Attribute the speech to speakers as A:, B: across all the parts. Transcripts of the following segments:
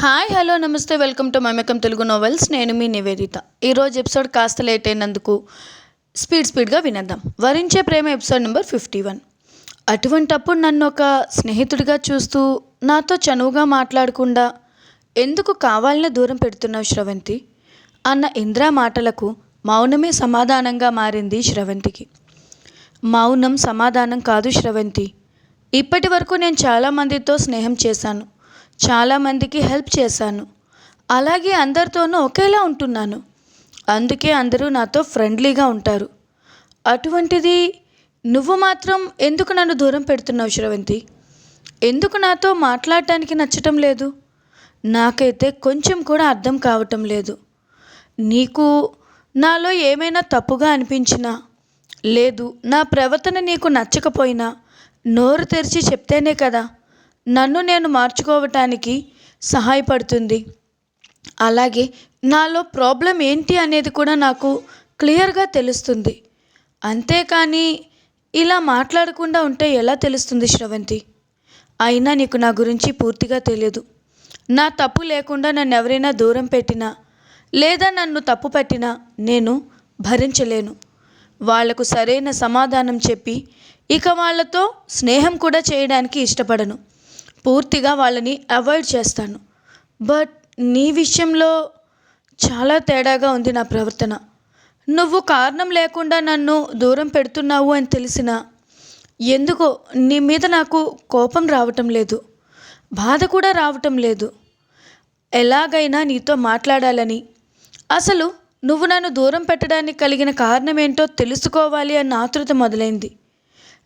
A: Hi hello నమస్తే welcome to Mamakam Telugu novels నేను మీ నివేదిత. ఈరోజు ఎపిసోడ్ కాస్త లేట్ అయినందుకు స్పీడ్ స్పీడ్గా వినేద్దాం. వరించే ప్రేమ ఎపిసోడ్ నెంబర్ ఫిఫ్టీ వన్ అటువంటప్పుడు నన్ను ఒక స్నేహితుడిగా చూస్తూ నాతో చనువుగా మాట్లాడకుండా ఎందుకు కావాలనే దూరం పెడుతున్నావు శ్రవంతి? అన్న ఇంద్రా మాటలకు మౌనమే సమాధానంగా మారింది శ్రవంతికి. మౌనం సమాధానం కాదు శ్రవంతి. ఇప్పటి వరకు నేను చాలామందితో స్నేహం చేశాను. చాలామందికి హెల్ప్ చేశాను. అలాగే అందరితోనూ ఒకేలా ఉంటున్నాను. అందుకే అందరూ నాతో ఫ్రెండ్లీగా ఉంటారు. అటువంటిది నువ్వు మాత్రం ఎందుకు నన్ను దూరం పెడుతున్నావు శ్రవంతి? ఎందుకు నాతో మాట్లాడటానికి నచ్చటం లేదు? నాకైతే కొంచెం కూడా అర్థం కావటం లేదు. నీకు నాలో ఏమైనా తప్పుగా అనిపించినా లేదు నా ప్రవర్తన నీకు నచ్చకపోయినా నోరు తెరిచి చెప్తేనే కదా నన్ను నేను మార్చుకోవటానికి సహాయపడుతుంది. అలాగే నాలో ప్రాబ్లం ఏంటి అనేది కూడా నాకు క్లియర్గా తెలుస్తుంది. అంతేకాని ఇలా మాట్లాడకుండా ఉంటే ఎలా తెలుస్తుంది శ్రవంతి? అయినా నీకు నా గురించి పూర్తిగా తెలియదు. నా తప్పు లేకుండా నన్ను ఎవరైనా దూరం పెట్టినా లేదా నన్ను తప్పు పట్టినా నేను భరించలేను. వాళ్ళకు సరైన సమాధానం చెప్పి ఇక వాళ్ళతో స్నేహం కూడా చేయడానికి ఇష్టపడను. పూర్తిగా వాళ్ళని అవాయిడ్ చేస్తాను. బట్ నీ విషయంలో చాలా తేడాగా ఉంది నా ప్రవర్తన. నువ్వు కారణం లేకుండా నన్ను దూరం పెడుతున్నావు అని తెలిసిన ఎందుకో నీ మీద నాకు కోపం రావటం లేదు. బాధ కూడా రావటం లేదు. ఎలాగైనా నీతో మాట్లాడాలని. అసలు నువ్వు నన్ను దూరం పెట్టడానికి కలిగిన కారణం ఏంటో తెలుసుకోవాలి అన్న ఆతృత మొదలైంది.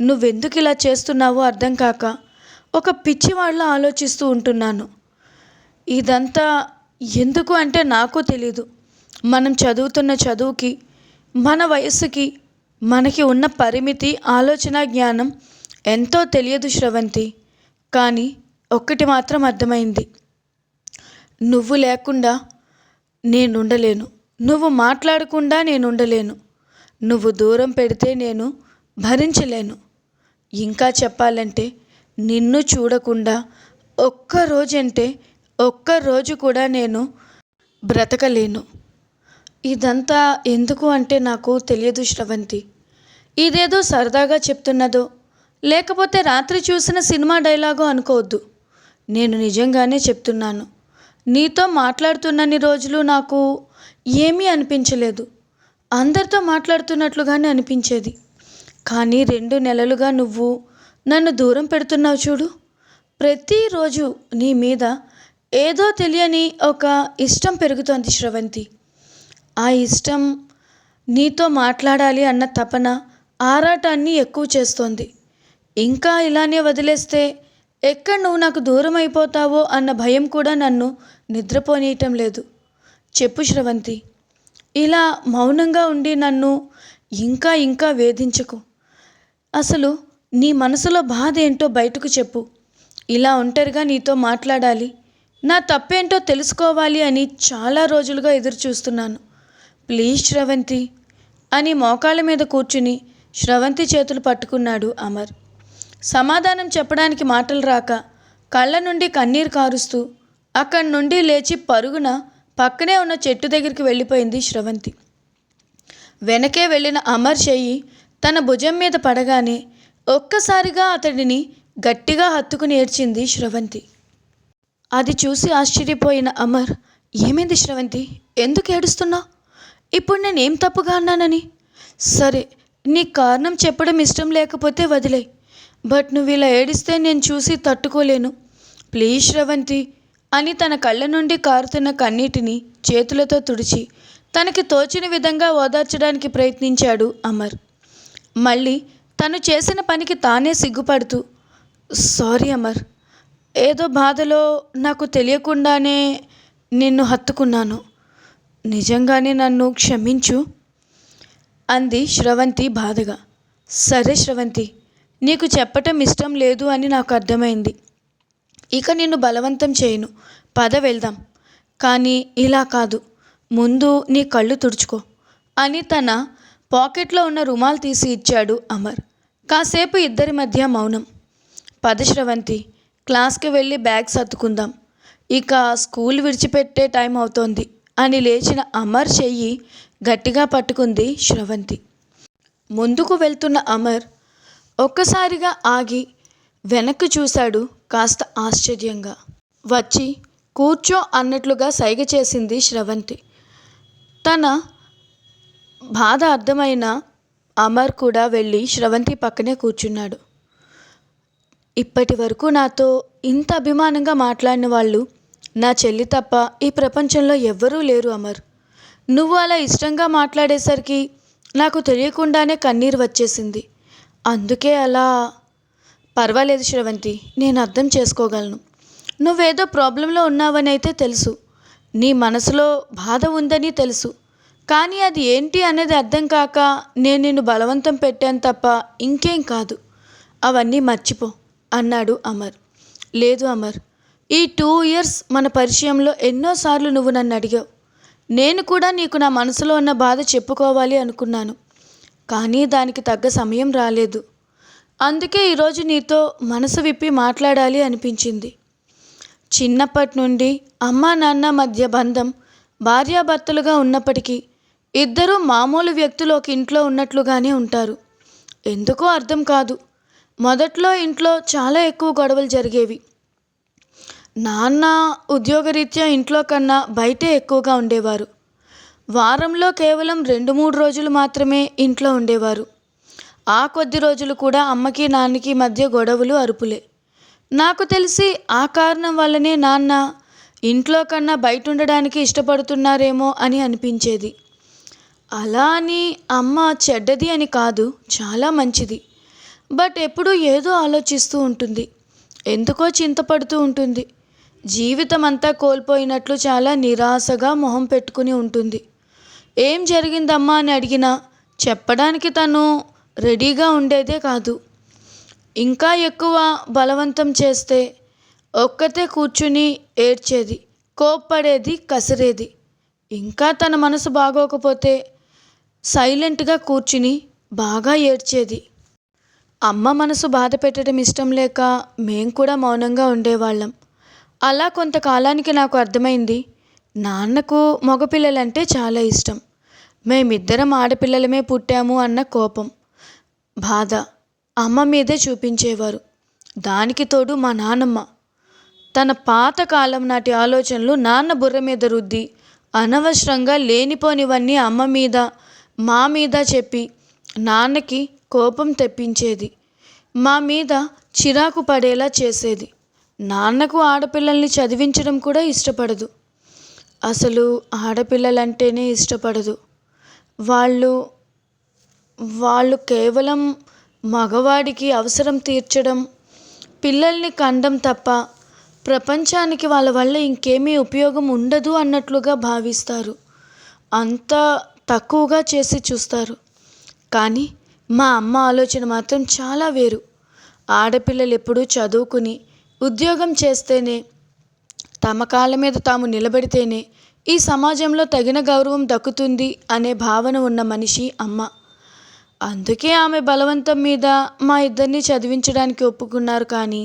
A: నువ్వెందుకు ఇలా చేస్తున్నావో అర్థం కాక ఒక పిచ్చివాళ్ళ ఆలోచిస్తూ ఉంటున్నాను. ఇదంతా ఎందుకు అంటే నాకు తెలీదు. మనం చదువుతున్న చదువుకి మన వయస్సుకి మనకి ఉన్న పరిమితి ఆలోచన జ్ఞానం ఎంతో తెలియదు శ్రవంతి. కానీ ఒక్కటి మాత్రం అర్థమైంది. నువ్వు లేకుండా నేనుండలేను. నువ్వు మాట్లాడకుండా నేను ఉండలేను నువ్వు దూరం పెడితే నేను భరించలేను. ఇంకా చెప్పాలంటే నిన్ను చూడకుండా ఒక్క రోజంటే ఒక్క రోజు కూడా నేను బ్రతకలేను. ఇదంతా ఎందుకు అంటే నాకు తెలియదు శ్రవంతి. ఇదేదో సరదాగా చెప్తున్నదో లేకపోతే రాత్రి చూసిన సినిమా డైలాగో అనుకోవద్దు. నేను నిజంగానే చెప్తున్నాను. నీతో మాట్లాడుతున్నన్ని రోజులు నాకు ఏమీ అనిపించలేదు. అందరితో మాట్లాడుతున్నట్లుగానే అనిపించేది. కానీ రెండు నెలలుగా నువ్వు నన్ను దూరం పెడుతున్నావు చూడు. ప్రతిరోజు నీ మీద ఏదో తెలియని ఒక ఇష్టం పెరుగుతోంది శ్రవంతి. ఆ ఇష్టం నీతో మాట్లాడాలి అన్న తపన ఆరాటాన్ని ఎక్కువ చేస్తోంది. ఇంకా ఇలానే వదిలేస్తే ఎక్కడ నువ్వు నాకు దూరం అయిపోతావో అన్న భయం కూడా నన్ను నిద్రపోనీయటం లేదు. చెప్పు శ్రవంతి. ఇలా మౌనంగా ఉండి నన్ను ఇంకా ఇంకా వేధించకు. అసలు నీ మనసులో బాధ ఏంటో బయటకు చెప్పు. ఇలా ఒంటరిగా నీతో మాట్లాడాలి. నా తప్పేంటో తెలుసుకోవాలి అని చాలా రోజులుగా ఎదురు చూస్తున్నాను ప్లీజ్ శ్రవంతి అని మోకాళ్ళ మీద కూర్చుని శ్రవంతి చేతులు పట్టుకున్నాడు అమర్. సమాధానం చెప్పడానికి మాటలు రాక కళ్ళ నుండి కన్నీరు కారుస్తూ అక్కడి నుండి లేచి పరుగున పక్కనే ఉన్న చెట్టు దగ్గరికి వెళ్ళిపోయింది శ్రవంతి. వెనకే వెళ్ళిన అమర్ చెయ్యి తన భుజం మీద పడగానే ఒక్కసారిగా అతడిని గట్టిగా హత్తుకుని ఏడ్చింది శ్రవంతి. అది చూసి ఆశ్చర్యపోయిన అమర్ ఏమైంది శ్రవంతి? ఎందుకు ఏడుస్తున్నావు? ఇప్పుడు నేనేం తప్పుగా అన్నానని? సరే నీ కారణం చెప్పడం ఇష్టం లేకపోతే వదిలే బట్ నువ్వు ఇలా ఏడిస్తే నేను చూసి తట్టుకోలేను. ప్లీజ్ శ్రవంతి అని తన కళ్ళ నుండి కారుతున్న కన్నీటిని చేతులతో తుడిచి తనకి తోచిన విధంగా ఓదార్చడానికి ప్రయత్నించాడు అమర్. మళ్ళీ తను చేసిన పనికి తానే సిగ్గుపడుతూ సారీ అమర్ ఏదో బాధలో నాకు తెలియకుండానే నిన్ను హత్తుకున్నాను. నిజంగానే నన్ను క్షమించు అంది శ్రవంతి బాధగా. సరే శ్రవంతి నీకు చెప్పటం ఇష్టం లేదు అని నాకు అర్థమైంది. ఇక నిన్ను బలవంతం చేయను. పద వెళ్దాం. కానీ ఇలా కాదు. ముందు నీ కళ్ళు తుడుచుకో అని తన పాకెట్లో ఉన్న రుమాల్ తీసి ఇచ్చాడు అమర్. కాసేపు ఇద్దరి మధ్య మౌనం. పదశ్రవంతి క్లాస్కి వెళ్ళి బ్యాగ్ సర్దుకుందాం. ఇక స్కూల్ విడిచిపెట్టే టైం అవుతోంది అని లేచిన అమర్ చెయ్యి గట్టిగా పట్టుకుంది శ్రవంతి. ముందుకు వెళ్తున్న అమర్ ఒక్కసారిగా ఆగి వెనక్కి చూశాడు కాస్త ఆశ్చర్యంగా. వచ్చి కూర్చో అన్నట్లుగా సైగ చేసింది శ్రవంతి. తన బాధ అర్థమైన అమర్ కూడా వెళ్ళి శ్రవంతి పక్కనే కూర్చున్నాడు. ఇప్పటి వరకు నాతో ఇంత అభిమానంగా మాట్లాడిన వాళ్ళు నా చెల్లి తప్ప ఈ ప్రపంచంలో ఎవ్వరూ లేరు అమర్. నువ్వు అలా ఇష్టంగా మాట్లాడేసరికి నాకు తెలియకుండానే కన్నీరు వచ్చేసింది. అందుకే అలా పర్వాలేదు శ్రవంతి నేను అర్థం చేసుకోగలను. నువ్వేదో ప్రాబ్లంలో ఉన్నావని అయితే తెలుసు. నీ మనసులో బాధ ఉందని తెలుసు. కానీ అది ఏంటి అనేది అర్థం కాక నేను నిన్ను బలవంతం పెట్టాను తప్ప ఇంకేం కాదు. అవన్నీ మర్చిపో అన్నాడు అమర్. లేదు అమర్ ఈ టూ ఇయర్స్ మన పరిచయంలో ఎన్నోసార్లు నువ్వు నన్ను అడిగావు. నేను కూడా నీకు నా మనసులో ఉన్న బాధ చెప్పుకోవాలి అనుకున్నాను. కానీ దానికి తగ్గ సమయం రాలేదు. అందుకే ఈరోజు నీతో మనసు విప్పి మాట్లాడాలి అనిపించింది. చిన్నప్పటి నుండి అమ్మా నాన్న మధ్య బంధం భార్యాభర్తలుగా ఉన్నప్పటికీ ఇద్దరూ మామూలు వ్యక్తులు ఒక ఇంట్లో ఉన్నట్లుగానే ఉంటారు. ఎందుకో అర్థం కాదు. మొదట్లో ఇంట్లో చాలా ఎక్కువ గొడవలు జరిగేవి. నాన్న ఉద్యోగరీత్యా ఇంట్లో కన్నా బయటే ఎక్కువగా ఉండేవారు. వారంలో కేవలం రెండు మూడు రోజులు మాత్రమే ఇంట్లో ఉండేవారు. ఆ కొద్ది రోజులు కూడా అమ్మకి నాన్నకి మధ్య గొడవలు అరుపులే. నాకు తెలిసి ఆ కారణం వల్లనే నాన్న ఇంట్లో కన్నా బయట ఉండడానికి ఇష్టపడుతున్నారేమో అని అనిపించేది. అలా అని అమ్మ చెడ్డది అని కాదు చాలా మంచిది. బట్ ఎప్పుడూ ఏదో ఆలోచిస్తూ ఉంటుంది. ఎందుకో చింతపడుతూ ఉంటుంది. జీవితం అంతా కోల్పోయినట్లు చాలా నిరాశగా మొహం పెట్టుకుని ఉంటుంది. ఏం జరిగిందమ్మా అని అడిగినా చెప్పడానికి తను రెడీగా ఉండేదే కాదు. ఇంకా ఎక్కువ బలవంతం చేస్తే ఒక్కతే కూర్చుని ఏడ్చేది కోప్పడేది కసిరేది. ఇంకా తన మనసు బాగోకపోతే సైలెంట్గా కూర్చుని బాగా ఏడ్చేది. అమ్మ మనసు బాధ పెట్టడం ఇష్టం లేక మేం కూడా మౌనంగా ఉండేవాళ్ళం. అలా కొంతకాలానికి నాకు అర్థమైంది నాన్నకు మగపిల్లలంటే చాలా ఇష్టం. మేమిద్దరం ఆడపిల్లలమే పుట్టాము అన్న కోపం బాధ అమ్మ మీదే చూపించేవారు. దానికి తోడు మా నాన్నమ్మ. తన పాతకాలం నాటి ఆలోచనలు నాన్న బుర్ర మీద రుద్ది అనవసరంగా లేనిపోనివన్నీ అమ్మ మీద మా మీద చెప్పి నాన్నకి కోపం తెప్పించేది. మా మీద చిరాకు పడేలా చేసేది. నాన్నకు ఆడపిల్లల్ని చదివించడం కూడా ఇష్టపడదు. అసలు ఆడపిల్లలంటేనే ఇష్టపడదు. వాళ్ళు వాళ్ళు కేవలం మగవాడికి అవసరం తీర్చడం పిల్లల్ని కండం తప్ప ప్రపంచానికి వాళ్ళ వల్ల ఇంకేమీ ఉపయోగం ఉండదు అన్నట్లుగా భావిస్తారు. అంత తక్కువగా చేసి చూస్తారు. కానీ మా అమ్మ ఆలోచన మాత్రం చాలా వేరు. ఆడపిల్లలు ఎప్పుడూ చదువుకుని ఉద్యోగం చేస్తేనే తమ కాళ్ళ మీద తాము నిలబడితేనే ఈ సమాజంలో తగిన గౌరవం దక్కుతుంది అనే భావన ఉన్న మనిషి అమ్మ. అందుకే ఆమె బలవంతం మీద మా ఇద్దరిని చదివించడానికి ఒప్పుకున్నారు కానీ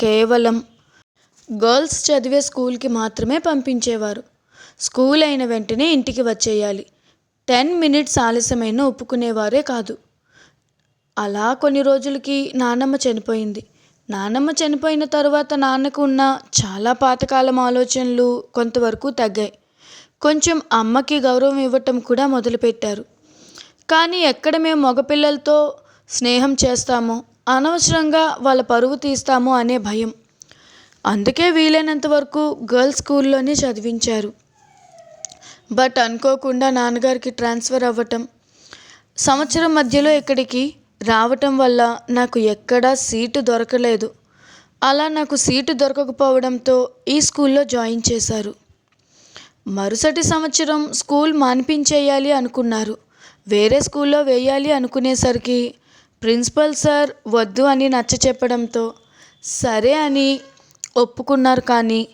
A: కేవలం గర్ల్స్ చదివే స్కూల్కి మాత్రమే పంపించేవారు. స్కూల్ అయిన వెంటనే ఇంటికి వచ్చేయాలి. టెన్ మినిట్స్ ఆలస్యమైన ఒప్పుకునేవారే కాదు. అలా కొన్ని రోజులకి నానమ్మ చనిపోయింది. నానమ్మ చనిపోయిన తర్వాత నాన్నకు ఉన్న చాలా పాతకాలం ఆలోచనలు కొంతవరకు తగ్గాయి. కొంచెం అమ్మకి గౌరవం ఇవ్వటం కూడా మొదలుపెట్టారు. కానీ ఎక్కడ మేము మగపిల్లలతో స్నేహం చేస్తామో అనవసరంగా వాళ్ళ పరువు తీస్తామో అనే భయం. అందుకే వీలైనంత వరకు గర్ల్స్ స్కూల్లోనే చదివించారు. బట్ అనుకోకుండా నాన్నగారికి ట్రాన్స్ఫర్ అవ్వటం. సంవత్సరం మధ్యలో ఇక్కడికి రావటం వల్ల నాకు ఎక్కడా సీటు దొరకలేదు. అలా నాకు సీటు దొరకకపోవడంతో ఈ స్కూల్లో జాయిన్ చేశారు. మరుసటి సంవత్సరం స్కూల్ మానిపించేయాలి అనుకున్నారు. వేరే స్కూల్లో వేయాలి అనుకునేసరికి ప్రిన్సిపల్ సార్ వద్దు అని నచ్చ చెప్పడంతో సరే అని ఒప్పుకున్నారు కానీ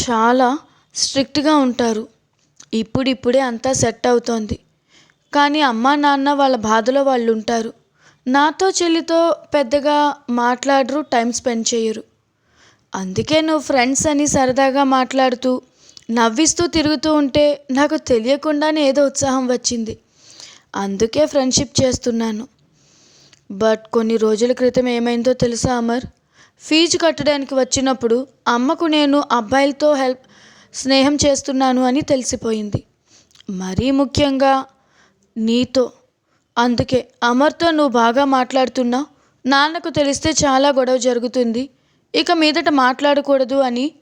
A: చాలా స్ట్రిక్ట్గా ఉంటారు. ఇప్పుడిప్పుడే అంతా సెట్ అవుతోంది. కానీ అమ్మా నాన్న వాళ్ళ బాధలో వాళ్ళు ఉంటారు నాతో చెల్లితో పెద్దగా మాట్లాడరు టైం స్పెండ్ చేయరు. అందుకే నువ్వు ఫ్రెండ్స్ అని సరదాగా మాట్లాడుతూ నవ్విస్తూ తిరుగుతూ ఉంటే నాకు తెలియకుండానే ఏదో ఉత్సాహం వచ్చింది. అందుకే ఫ్రెండ్షిప్ చేస్తున్నాను. బట్ కొన్ని రోజుల క్రితం ఏమైందో తెలుసా అమర్? ఫీజు కట్టడానికి వచ్చినప్పుడు అమ్మకు నేను అబ్బాయిలతో హెల్ప్ స్నేహం చేస్తున్నాను అని తెలిసిపోయింది. మరీ ముఖ్యంగా నీతో. అందుకే అమర్తో నువ్వు బాగా మాట్లాడుతున్నావు నాన్నకు తెలిస్తే చాలా గొడవ జరుగుతుంది ఇక మీదట మాట్లాడకూడదు అని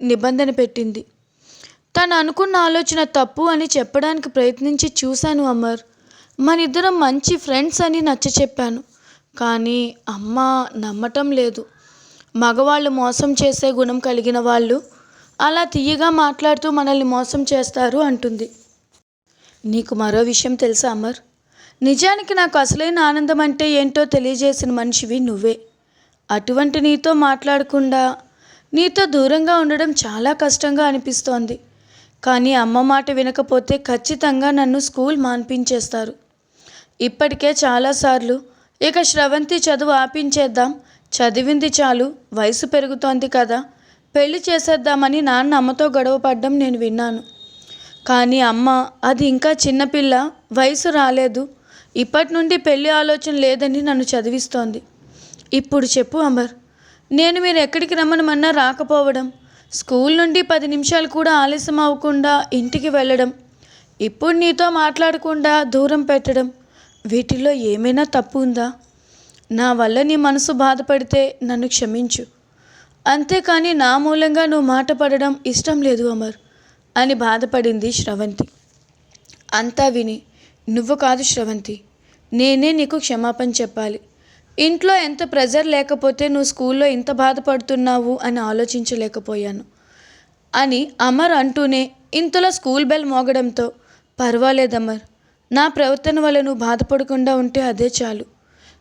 A: నిబంధన పెట్టింది. తను అనుకున్న ఆలోచన తప్పు అని చెప్పడానికి ప్రయత్నించి చూశాను అమర్. మనిద్దరం మంచి ఫ్రెండ్స్ అని నచ్చ చెప్పాను కానీ అమ్మ నమ్మటం లేదు. మగవాళ్ళు మోసం చేసే గుణం కలిగిన వాళ్ళు అలా తీయగా మాట్లాడుతూ మనల్ని మోసం చేస్తారు అంటుంది. నీకు మరో విషయం తెలుసా అమర్? నిజానికి నాకు అసలైన ఆనందం అంటే ఏంటో తెలియజేసిన మనిషివి నువ్వే. అటువంటి నీతో మాట్లాడకుండా నీతో దూరంగా ఉండడం చాలా కష్టంగా అనిపిస్తోంది. కానీ అమ్మ మాట వినకపోతే ఖచ్చితంగా నన్ను స్కూల్ మాన్పించేస్తారు. ఇప్పటికే చాలాసార్లు ఇక శ్రవంతి చదువు ఆపించేద్దాం చదివింది చాలు వయసు పెరుగుతోంది కదా పెళ్ళి చేసేద్దామని నాన్న అమ్మతో గొడవ పడ్డం నేను విన్నాను. కానీ అమ్మ అది ఇంకా చిన్నపిల్ల వయసు రాలేదు. ఇప్పటి నుండి పెళ్ళి ఆలోచన లేదని నన్ను చదివిస్తోంది. ఇప్పుడు చెప్పు అమర్ నేను మీరు ఎక్కడికి రమ్మనమన్నా రాకపోవడం స్కూల్ నుండి పది నిమిషాలు కూడా ఆలస్యం అవ్వకుండా ఇంటికి వెళ్ళడం ఇప్పుడు నీతో మాట్లాడకుండా దూరం పెట్టడం వీటిలో ఏమైనా తప్పు ఉందా? నా వల్ల నీ మనసు బాధపడితే నన్ను క్షమించు. అంతేకాని నా మూలంగా నువ్వు మాట పడడం ఇష్టం లేదు అమర్ అని బాధపడింది శ్రవంతి. అంతా విని నువ్వు కాదు శ్రవంతి నేనే నీకు క్షమాపణ చెప్పాలి. ఇంట్లో ఎంత ప్రెజర్ లేకపోతే నువ్వు స్కూల్లో ఇంత బాధపడుతున్నావు అని ఆలోచించలేకపోయాను. అని అమర్ అంటూనే ఇంతలో స్కూల్ బెల్ మోగడంతో పర్వాలేదమర్ నా ప్రవర్తన వల్ల నువ్వు బాధపడకుండా ఉంటే అదే చాలు.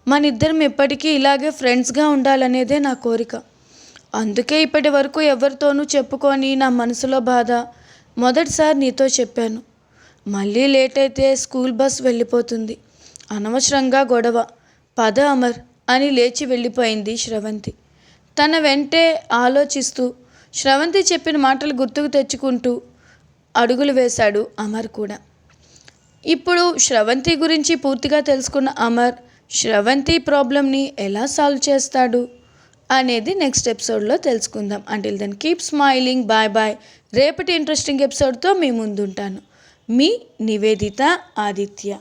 A: మన ఇద్దరం ఎప్పటికీ ఇలాగే ఫ్రెండ్స్గా ఉండాలనేదే నా కోరిక. అందుకే ఇప్పటి వరకు ఎవరితోనూ చెప్పుకొని నా మనసులో బాధ మొదటిసారి నీతో చెప్పాను. మళ్ళీ లేట్ అయితే స్కూల్ బస్ వెళ్ళిపోతుంది. అనవసరంగా గొడవ. పద అమర్ అని లేచి వెళ్ళిపోయింది శ్రవంతి. తన వెంటే ఆలోచిస్తూ శ్రవంతి చెప్పిన మాటలు గుర్తుకు తెచ్చుకుంటూ అడుగులు వేశాడు అమర్ కూడా. ఇప్పుడు శ్రవంతి గురించి పూర్తిగా తెలుసుకున్న అమర్ శ్రవంతి ప్రాబ్లమ్ని ఎలా సాల్వ్ చేస్తాడు? అనేది నెక్స్ట్ ఎపిసోడ్లో తెలుసుకుందాం. Until then keep smiling bye bye రేపటి ఇంట్రెస్టింగ్ ఎపిసోడ్తో మీ ముందుంటాను. మీ నివేదిత ఆదిత్య.